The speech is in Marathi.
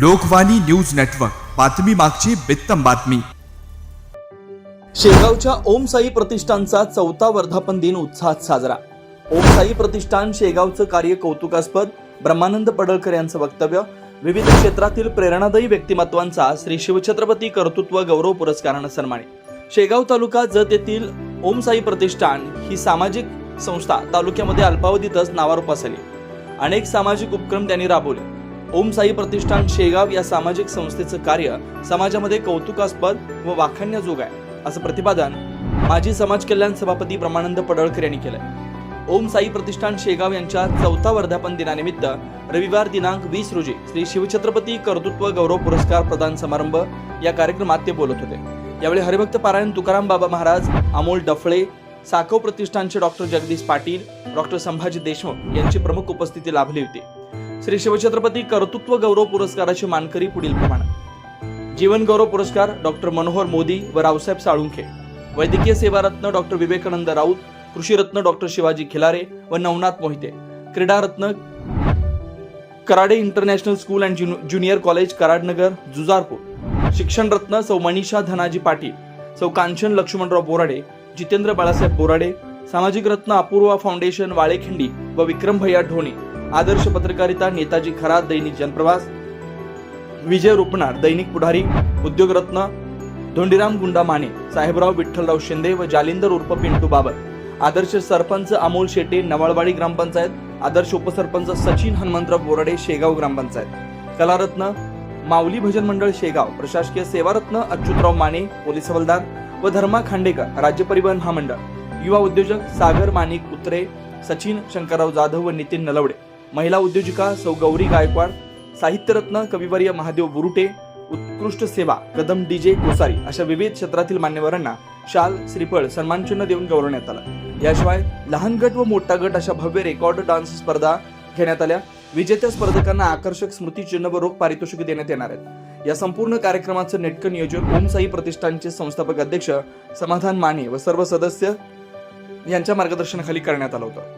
Lokvani News Network. बातमी मागची बित्तम बातमी. शेगावच्या ओम साई प्रतिष्ठानचा चौथा वर्धापन दिन उत्साहात साजरा. ओम साई प्रतिष्ठान शेगावचं कार्य कौतुकास्पद ब्रह्मानंद पडळकर यांचं वक्तव्य विविध क्षेत्रातील प्रेरणादायी व्यक्तिमत्वांचा श्री शिवछत्रपती कर्तृत्व गौरव पुरस्कारानं सन्मानित. शेगाव तालुका जत येथील ओम साई प्रतिष्ठान ही सामाजिक संस्था तालुक्यामध्ये अल्पावधीतच नावारूपास आली. अनेक सामाजिक उपक्रम त्यांनी राबवले. ओम साई प्रतिष्ठान शेगाव या सामाजिक संस्थेचं कार्य समाजामध्ये कौतुकास्पद व वाखाण्याजोग आहे असं प्रतिपादन माजी समाज कल्याण सभापती ब्रह्मानंद पडळकर यांनी केलंय. ओम साई प्रतिष्ठान शेगाव यांच्या चौथा वर्धापन दिनानिमित्त रविवार दिनांक वीस रोजी श्री शिवछत्रपती कर्तृत्व गौरव पुरस्कार प्रदान समारंभ या कार्यक्रमात ते बोलत होते. यावेळी हरिभक्त पारायण तुकाराम बाबा महाराज अमोल डफळे साखो प्रतिष्ठानचे डॉक्टर जगदीश पाटील डॉक्टर संभाजी देशमुख यांची प्रमुख उपस्थिती लाभली होती. श्री शिवछत्रपती कर्तृत्व गौरव पुरस्काराचे मानकरी पुढील प्रमाणे. जीवन गौरव पुरस्कार डॉक्टर मनोहर मोदी व रावसाहेब साळुंखे. वैद्यकीय सेवारत्न डॉक्टर विवेकानंद राऊत कृषीरत्न डॉक्टर शिवाजी खिलारे व Navnath Mohite. क्रीडारत्न Karade International School and Junior College Karadnagar Jujarpur. शिक्षणरत्न सौ मनीषा धनाजी पाटील सौ कांचन लक्ष्मणराव बोराडे जितेंद्र बाळासाहेब बोराडे सामाजिक रत्न अपूर्वा फाउंडेशन वाळेखिंडी व विक्रम भैया ढोणे. आदर्श पत्रकारिता नेताजी खरा दैनिक जनप्रवास विजय रुपणार दैनिक पुढारी उद्योगरत्न धोंडीराम गुंडा माने साहेबराव विठ्ठलराव शिंदे व जालिंदर उर्फ पिंटू बाबर आदर्श सरपंच अमोल शेटे नवाळवाडी ग्रामपंचायत आदर्श उपसरपंच सचिन हनुमंतराव बोराडे शेगाव ग्रामपंचायत कलारत्न माऊली भजन मंडळ शेगाव प्रशासकीय सेवारत्न अच्युतराव माने पोलीस हवालदार व धर्मा खांडेकर राज्य परिवहन महामंडळ युवा उद्योजक सागर माणिक उतरे सचिन शंकरराव जाधव व नितीन नलवडे. महिला उद्योजिका सौ गौरी गायकवाड साहित्यरत्न कविवर्य महादेव बुरुटे उत्कृष्ट सेवा कदम डीजे कोसारी अशा विविध क्षेत्रातील मान्यवरांना शाल श्रीफळ सन्मानचिन्ह देऊन गौरवण्यात आलं. याशिवाय लहान गट व मोठा गट अशा भव्य रेकॉर्ड डान्स स्पर्धा घेण्यात आल्या. विजेत्या स्पर्धकांना आकर्षक स्मृतिचिन्ह व रोख पारितोषिक देण्यात येणार आहेत. या संपूर्ण कार्यक्रमाचं नेटकं नियोजन ओमसाई प्रतिष्ठानचे संस्थापक अध्यक्ष समाधान माने व सर्व सदस्य यांच्या मार्गदर्शनाखाली करण्यात आलं होतं.